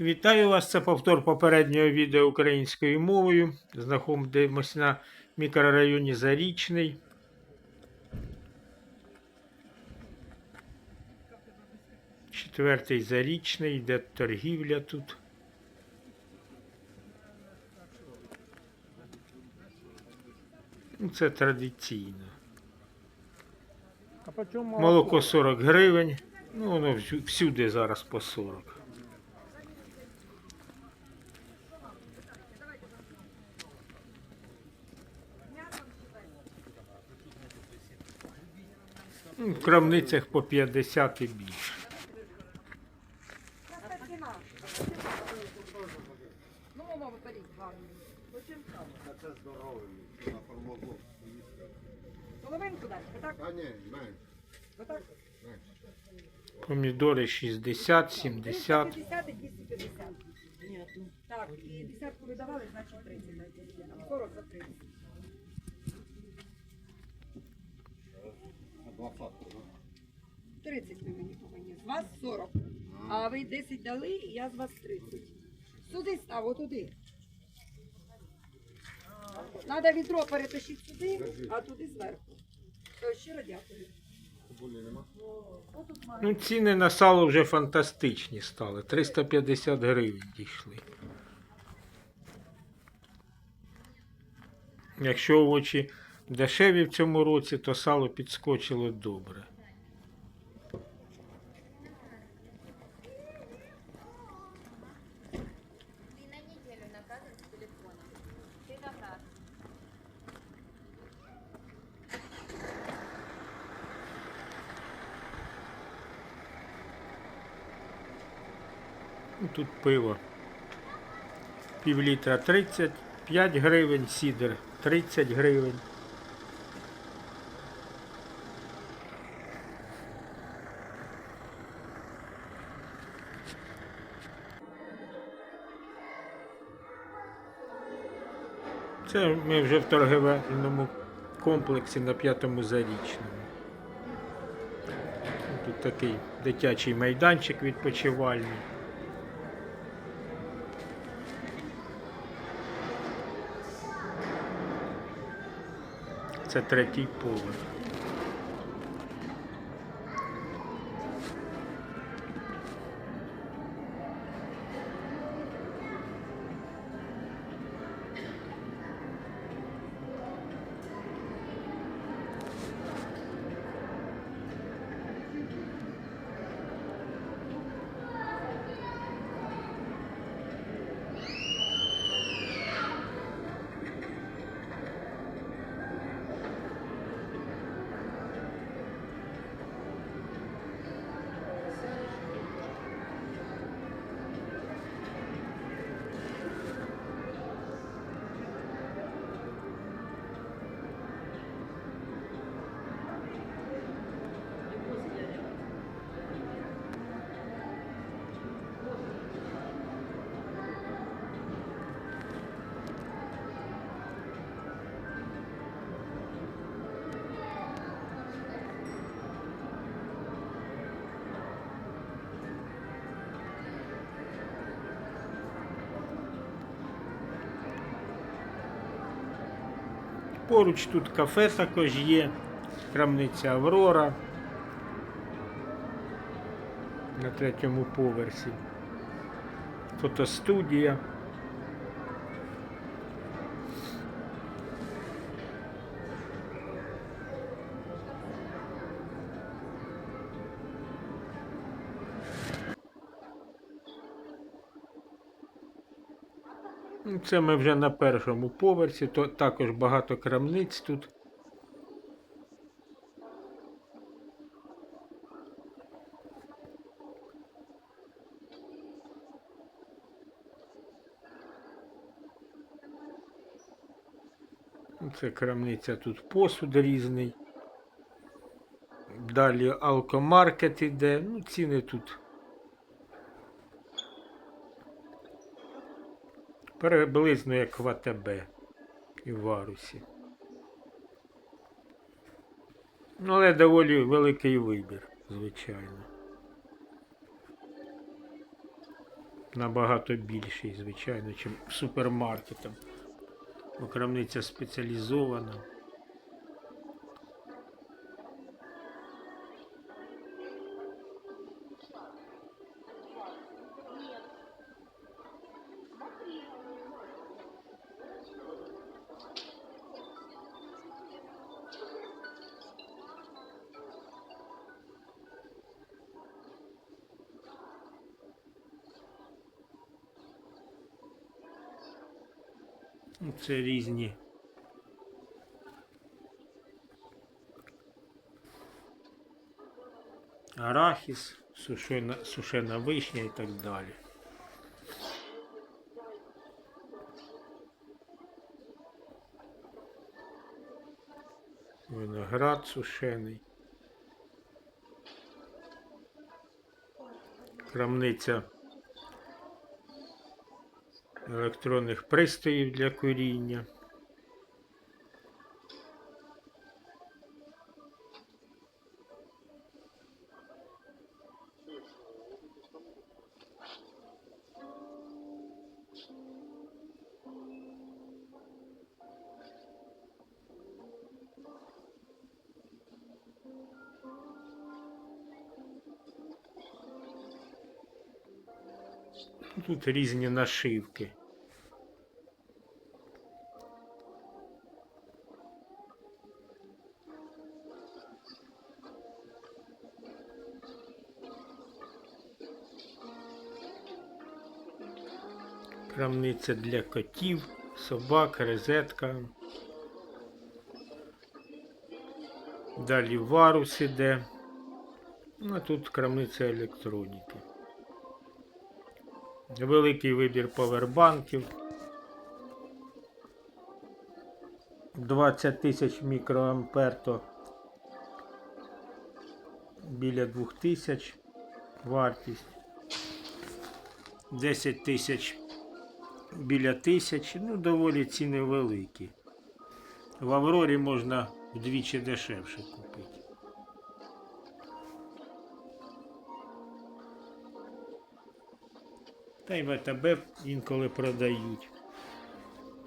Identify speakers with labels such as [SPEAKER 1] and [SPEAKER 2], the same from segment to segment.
[SPEAKER 1] Вітаю вас! Це повтор попереднього відео українською мовою. Знаходимося на мікрорайоні Зарічний. Четвертий Зарічний, йде торгівля тут. Ну, Це традиційно. Молоко 40 гривень. Ну, воно всюди зараз по 40. В крамницях по 50 і більше.
[SPEAKER 2] Ну.
[SPEAKER 3] Це здоровий, на формову.
[SPEAKER 2] Половинку дати, отак,
[SPEAKER 3] А ні, менше,
[SPEAKER 2] отак.
[SPEAKER 1] Помідори 60, 70.
[SPEAKER 2] 250 і 250. Так, і десятку ви давали, значить 30 дайте. 40 за 30. 30 ви мені повинні. З вас 40. А ви 10 дали, я з вас 30. Сюди став, отуди. Надо відро перетащити сюди, а туди зверху. То щиро дякую.
[SPEAKER 1] Ну, ціни на сало вже фантастичні стали. 350 гривень дійшли. Якщо овочі дешеві в цьому році, то сало підскочило добре. Тут пиво. Пів літра 35 гривень, сідер 30 гривень. Це ми вже в торговельному комплексі на п'ятому зарічному. Тут такий дитячий майданчик відпочивальний. Це третій Поруч тут кафе також є, крамниця Аврора на третьому поверсі. Фотостудія. Це ми вже на першому поверсі, то також багато крамниць тут. Це крамниця тут посуд різний. Далі алкомаркет іде. Ну, ціни тут приблизно як в АТБ і в Варусі. Ну, але доволі великий вибір, звичайно. набагато більший, звичайно, ніж супермаркетом. Бо крамниця спеціалізована. Це різні. Арахіс, сушена, сушена вишня і так далі. Виноград сушений. Крамниця електронних пристроїв для куріння. Тут різні нашивки. Крамниця для котів, собак, розетка. Далі варус іде. Ну, а тут крамниця електроніки. Великий вибір повербанків. 20 тисяч мікроампер, то біля 2000 вартість. 10 тисяч біля тисячі, ну доволі ціни великі. В Аврорі можна вдвічі дешевше купити. Та й ВТБ інколи продають.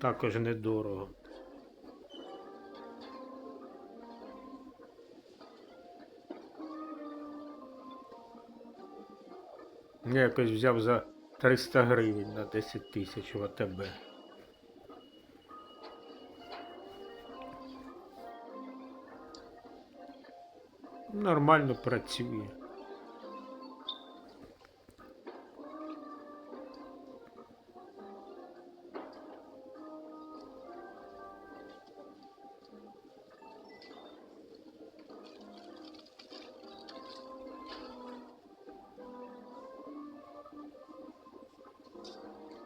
[SPEAKER 1] Також недорого. Я якось взяв за 300 гривень на 10 тисяч в АТБ. Нормально працює.